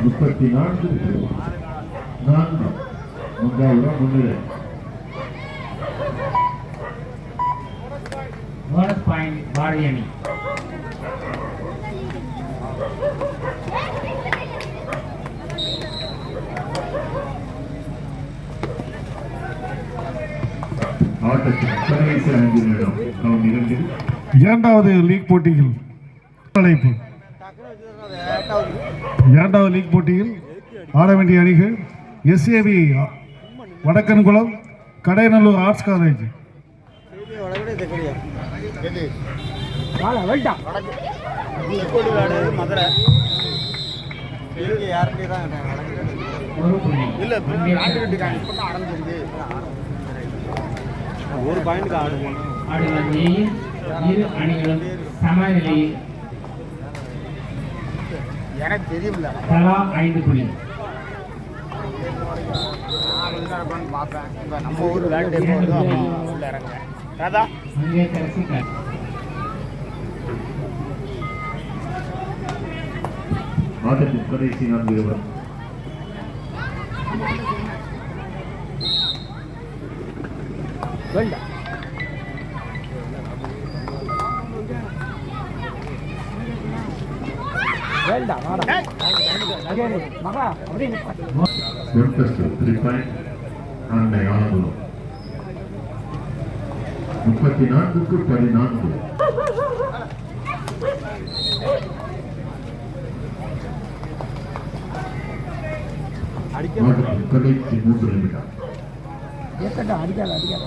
முப்பத்தி நான்கு நான்கு மூன்றாவது முன்னிலை போனஸ் பாயிண்ட் பாரதி அணி ஆட்டத்தின் கடைசி ஐந்து நிமிடம் நாம் இரண்டில் இரண்டாவது லீக் போட்டியில் அழைப்பு. இரண்டாவது லீக் போட்டியில் ஆட வேண்டிய அணிகள் SAP Vadakkankulam Kadayanallur arts college இல்ல மங்கையர் ஆட்டுக்கட்டுக்காங்க இப்ப தான் ஆரம்பிச்சிருக்கு ஒரு ஆடுகளம் ஏயில் இரு அணிகளும் சமநிலையில் எனக்கு தெரியும்ல தலா ஐந்து புள்ளி. பார்ப்பேன் இப்ப நம்ம ஊர் விளையாட்டு உள்ள இறங்குறேன் ராதா? கடைசி நான்கு நிமிடம் வேண்டாம் வேண்டாம் வாடா மகா அப்படியே முப்பத்தி நான்குக்கு பதினான்கு. கடைசி மூன்று நிமிடம். இருக்கட்டும் அடிக்காத அடிக்காத.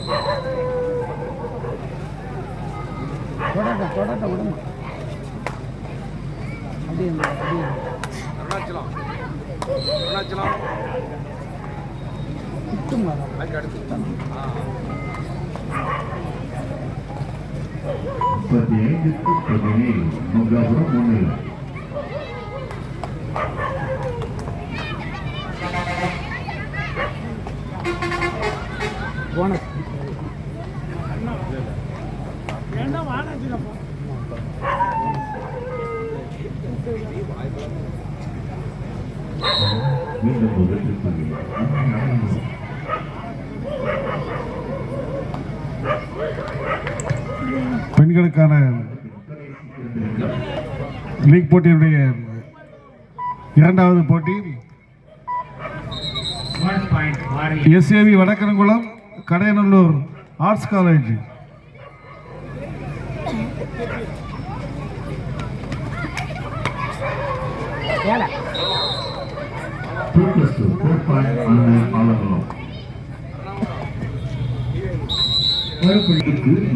தொடட்ட தொடட்ட விடுமா அப்படியே அப்படியே. அருணாச்சலம். அருணாச்சலம். அடுத்து. முப்பத்தி ஐந்துக்கு பதினேழு மங்காபுரம் முன்னிலை போனஸ் மீண்டும் ஒரு வெற்றி புள்ளி அன்னை ஆனந்தம் பெண்களுக்கான லீக் போட்டியினுடைய இரண்டாவது போட்டி. SAV Vadakkankulam Kadayanallur arts college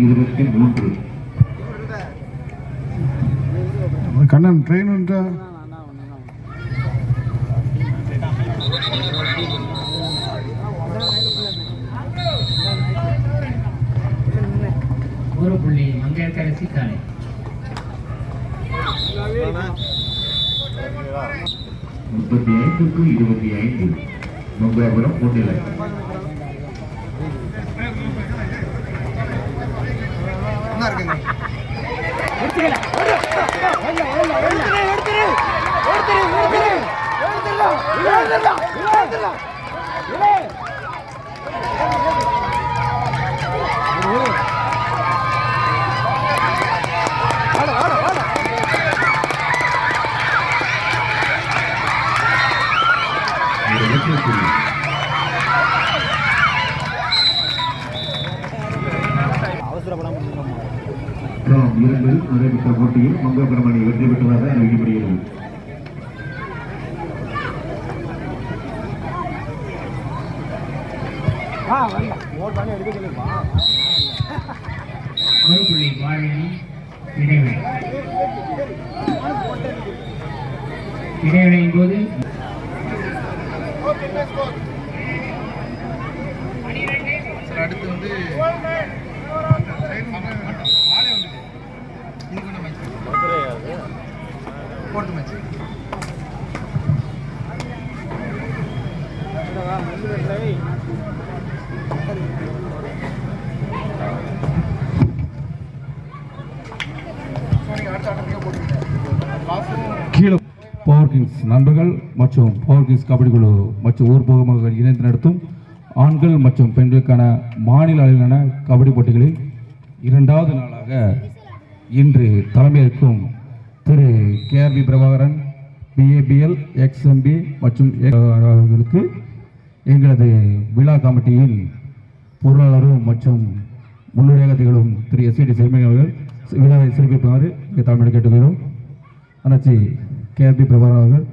இருபத்தி மூன்று. கண்ணன் ட்ரெயின் ஒரு புள்ளி மங்கையரசி காலை. முப்பத்தி ஐந்துக்கு இருபத்தி ஐந்து மங்காபுரம் முன்னிலை ஒரு நடைபெற்ற போட்டியில் மங்காபுரம் அணி வெற்றி பெற்றதாக அறிவிக்கப்படுகிறது. ஆ வேண்டாம் ஓட் பண்ணி எடுக்க சொல்லுப்பா ஒரு புள்ளி பாரதி அணி இடைவெளி இடைவெளியின் போது கீழே பவர் கிங்ஸ் நண்பர்கள் மற்றும் போர்கீஸ் கபடி குழு மற்றும் ஊர்போகமாக இணைந்து நடத்தும் ஆண்கள் மற்றும் பெண்களுக்கான மாநில அளவிலான கபடி போட்டிகளில் இரண்டாவது நாளாக இன்று தலைமையேற்கும் Thiru KRP Prabhakaran BABL ex MP மற்றும் அவர்களுக்கு எங்களது விழா கமிட்டியின் பொருளாளரும் மற்றும் முன்னுரையாக திகழும் திரு எஸ்ஐடி செல்மணி அவர்கள் விழாவை சிறப்பிக்குமாறு தலைமையை கேட்டுக்கொள்கிறோம். அண்ணாச்சி கேஆர்பி பிரபாகரன் அவர்கள்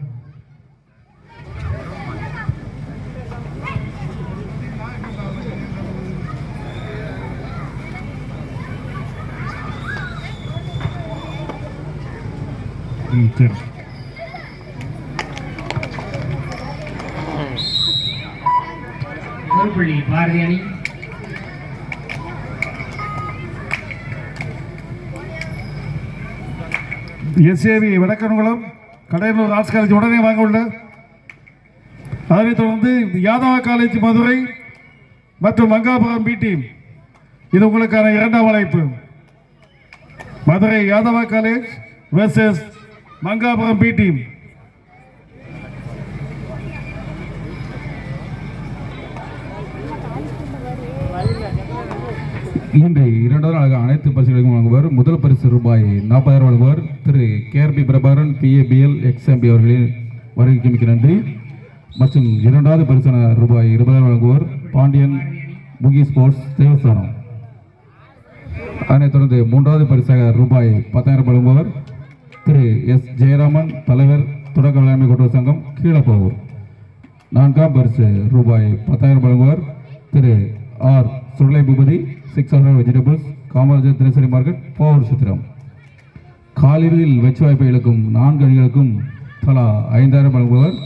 சரி புள்ளி பாரதி அணி SAV Vadakkankulam Kadayanur arts college உடனே வாங்க உள்ள அதனைத் தொடர்ந்து யாதவா காலேஜ் மதுரை மற்றும் மங்காபுரம் பி டீம் இது உங்களுக்கான இரண்டாம் அழைப்பு. Madurai Yadava college versus Mangapuram B team. இன்று இரண்டாவது நாளாக அனைத்து பரிசுகளுக்கும் வழங்குவார் முதல் பரிசு ரூபாய் நாற்பதாயிரம் வழங்குவார் திரு கேஆர்பி பிரபாரன் பிஏபிஎல் எக்ஸ்எம்பி அவர்களின் வருகைக்கு மிக்க நன்றி. மற்றும் இரண்டாவது பரிசான ரூபாய் இருபதாயிரம் வழங்குவார் பாண்டியன் முகி ஸ்போர்ட்ஸ் தேவஸ்தானம். அதனைத் தொடர்ந்து மூன்றாவது பரிசாக ரூபாய் பத்தாயிரம் வழங்குபவர் திரு எஸ். ஜெயராமன் தலைவர் தொடக்க வேளாண்மை கூட்டுறவு சங்கம் கீழப்போவூர். நான்காம் பரிசு ரூபாய் பத்தாயிரம் வழங்குவார். Thiru R. Surulai Boopathi six hundred vegetables Kamarajar தினசரி மார்க்கெட் போவர் சித்திரம். காலிறுதியில் வெற்றி வாய்ப்பை இழக்கும் நான்கு அணிகளுக்கும் தலா ஐந்தாயிரம் வழங்குவார்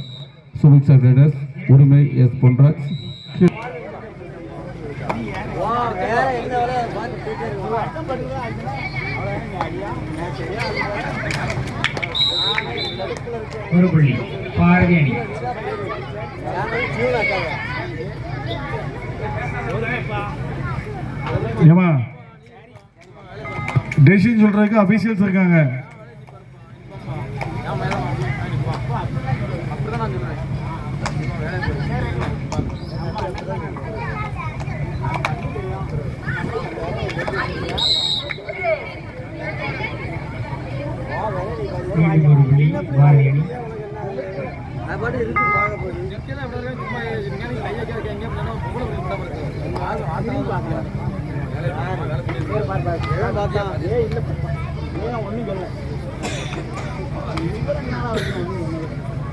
சுபிக்ஷா ட்ரேடர்ஸ் உரிமை எஸ். பொன்ராஜ். கீழ் ஒரு புள்ளி. பாரதி அணி ஏமா டெசிஷன் சொல்றதுக்கு அபிஷியல்ஸ் இருக்காங்க. அப்படிதான் ஒரு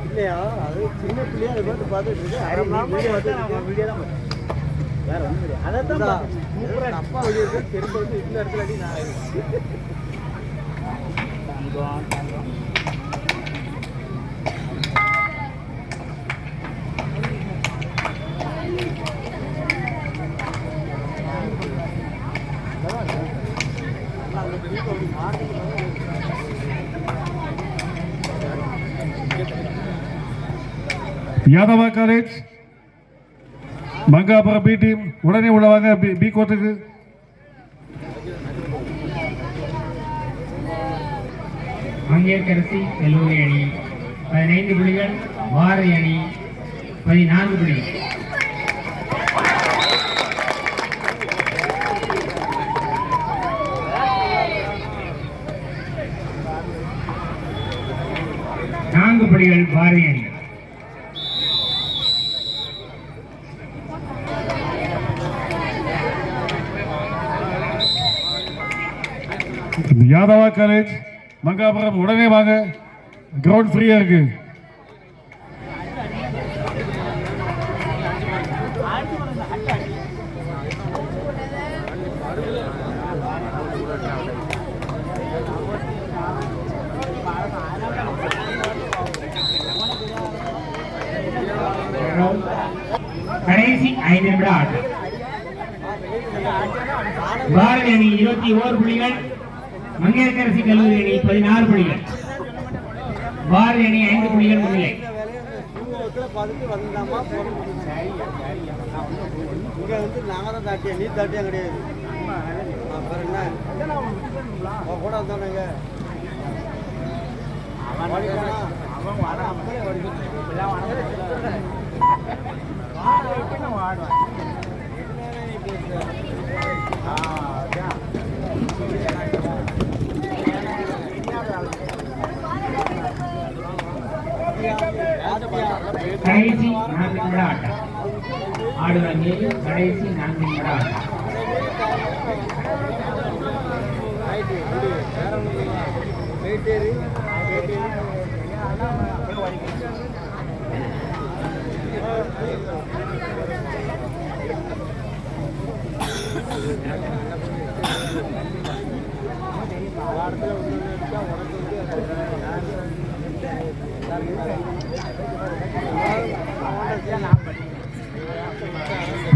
இல்லையா அது சின்ன பிள்ளையா அதை பார்த்து பார்த்துட்டு இருக்கு அரை வீடியோ பார்த்துட்டு வீடியோ தான் வேற ஒண்ணும் இல்லை அதான் சூப்பரா அப்பா வெளியே இருக்கு தெரிஞ்சு வந்து இந்த இடத்துல அடி நான் Yadava college Mangapuram B team உடனே உள்ளவாங்க பி பி கோர்ட்டுக்கு மங்கையர்கரசி கல்லூரி அணி பதினைந்து புள்ளிகள் பாரதி அணி பதினான்கு புள்ளிகள். நான்கு புள்ளிகள் பாரதி அணி. யாதவா காலேஜ் மங்காபுரம். உடனே வாங்க. கிரவுண்ட் ஃப்ரீயா இருக்கு. கடைசி ஐந்து நிமிட ஆட்டம். பாரதி அணி இருபத்தி ஓர் புள்ளிகள். மங்கையரசி கல்லூரி அணி பதினாறு புள்ளிகள் பாரதி அணி ஐந்து புள்ளிகள் முன்னிலை. தூக்கத்தில் கடைசி நான்கு நிமிட ஆட்டம். ஆடுவர் மீது கடைசி நான்கு நிமிட ஆட்டம். ரைட்டு வந்து வேற ஒன்றும் இல்லை வெயிட்டேரி வெயிட்டேரி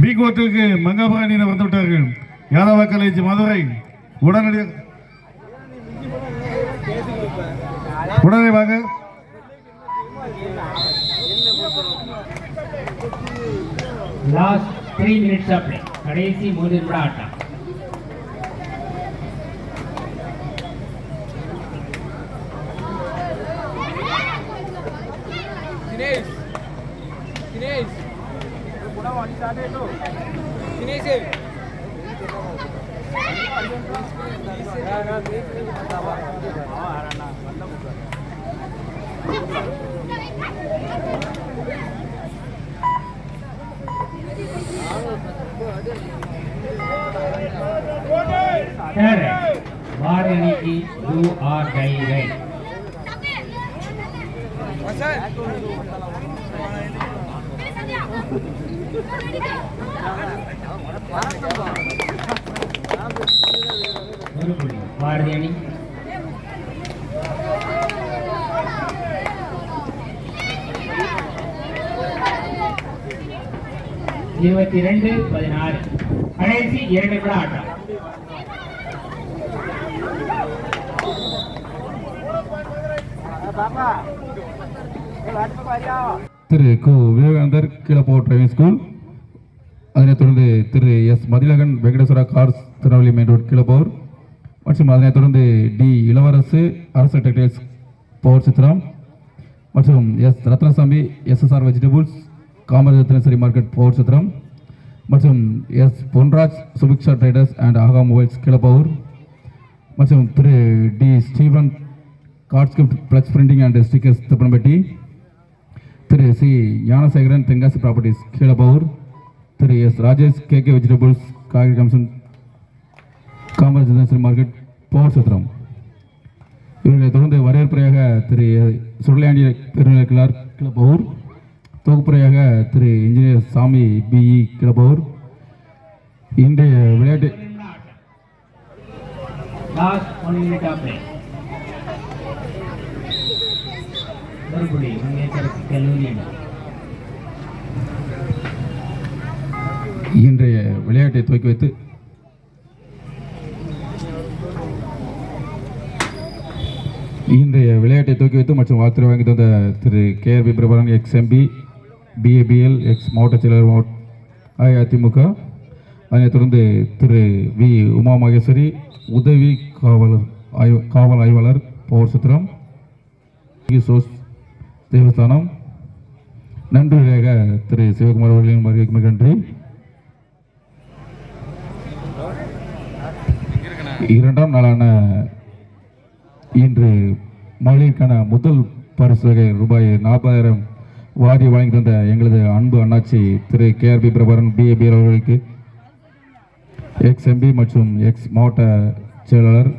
பி கோர்ட்டிற்கு மங்காபுர அணியினர் வந்து விட்டார்கள் யாதவ காலேஜ் மதுரை உடனடியாக உடனே வாங்க லாஸ்ட் த்ரீ மினிட்ஸ் கடைசி மூன்று நிமிட ஆட்டம். தேர்ட் பாரதி அணிக்கு do or die raid Vasanth ஒரு புள்ளி இருபத்தி ரெண்டு பதினாறு. கடைசி இரண்டு கூட ஆட்டம். திரு கு. விவேகானந்தர் கீழப்போர் டிரைவிங் ஸ்கூல் அதனைத் தொடர்ந்து Thiru S. Mathilagan Venkateswara cars Tirunelveli main road Keezhapoor. மற்றும் அதனைத் தொடர்ந்து டி. இளவரசு அரசு டெக்டைல்ஸ் போர் சித்திரம். மற்றும் S. Rathnasamy SSR vegetables Kamarajar தினசரி மார்க்கெட் போர் சித்திரம் மற்றும் S Ponraj Subiksha traders and ஆகா மொபைல்ஸ் கிளப்பவூர். மற்றும் Thiru. D. Steven கார்ட்ஸ்கிரிப்ட் flex printing and stickers Thippanampatti Thiru. C. Gnanasekaran Tenkasi properties Keezhapoor Thiru. S Rajesh K K vegetables காய்கறி Kamsan Kamaraj general market Pavoorchatram. இவர்களை தொடர்ந்து வரவேற்புரையாக திரு. சுடலையாண்டி பெருநிலை clerk தொகுப்புரையாக Thiru engineer Sami BE Kilapoor இன்றைய விளையாட்டு. இன்றைய விளையாட்டை துவக்கி வைத்து. இன்றைய விளையாட்டை துவக்கி வைத்து மற்றும் வாழ்த்துறை வாங்கி தந்த Thiru K R P Prabalan ex MP BABL ex மாவட்ட செயலர் அஇஅதிமுக அதனைத் தொடர்ந்து திரு வி. உமா மகேஸ்வரி உதவி காவலர் ஆய்வு காவல் ஆய்வாளர் பவர் சுத்திரம் சோஸ் தேவஸ்தானம். நன்றியாக திரு சிவகுமார் அவர்களின் வருகைக்கு மிக நன்றி. இரண்டாம் நாளான இன்று மகளிருக்கான முதல் பரிசு வகை ரூபாய் நாற்பதாயிரம் வாரி வழங்கி தந்த எங்களது அன்பு அண்ணாச்சி திரு கேஆர்பி பிரபரன் பிஏபி அவர்களுக்கு எக்ஸ் எம்பி மற்றும் எக்ஸ் மாவட்ட செயலாளர்.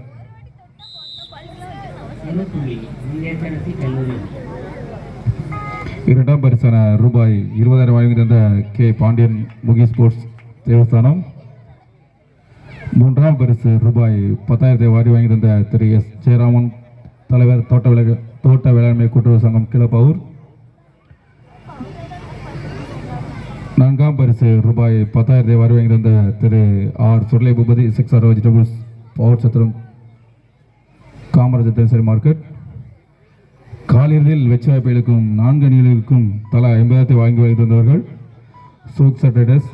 இரண்டாம் பரிசான ரூபாய் இருபதாயிரம் வழங்கி தந்த கே பாண்டியன் முகி ஸ்போர்ட்ஸ் தேவஸ்தானம். மூன்றாம் பரிசு ரூபாய் பத்தாயிரத்தை வாரி வாங்கி தந்த திரு எஸ் ஜெயராமன் தலைவர் தோட்ட விளை தோட்ட வேளாண்மை கூட்டுறவு சங்கம் கிளப்பவுர். நான்காம் பரிசு ரூபாய் பத்தாயிரத்தை வரவேங்கிருந்த Thiru R Surlai Boopathi six R vegetables Pavoorchatram Kamarajar தினசரி மார்க்கெட் காலிறுதியில் வெற்றி வாய்ப்பு இழுக்கும் நான்கு அணிகளுக்கும் தலா ஐம்பதாயிரத்தை வாங்கி வைத்து வந்தவர்கள் சூக் சட்டர்டஸ்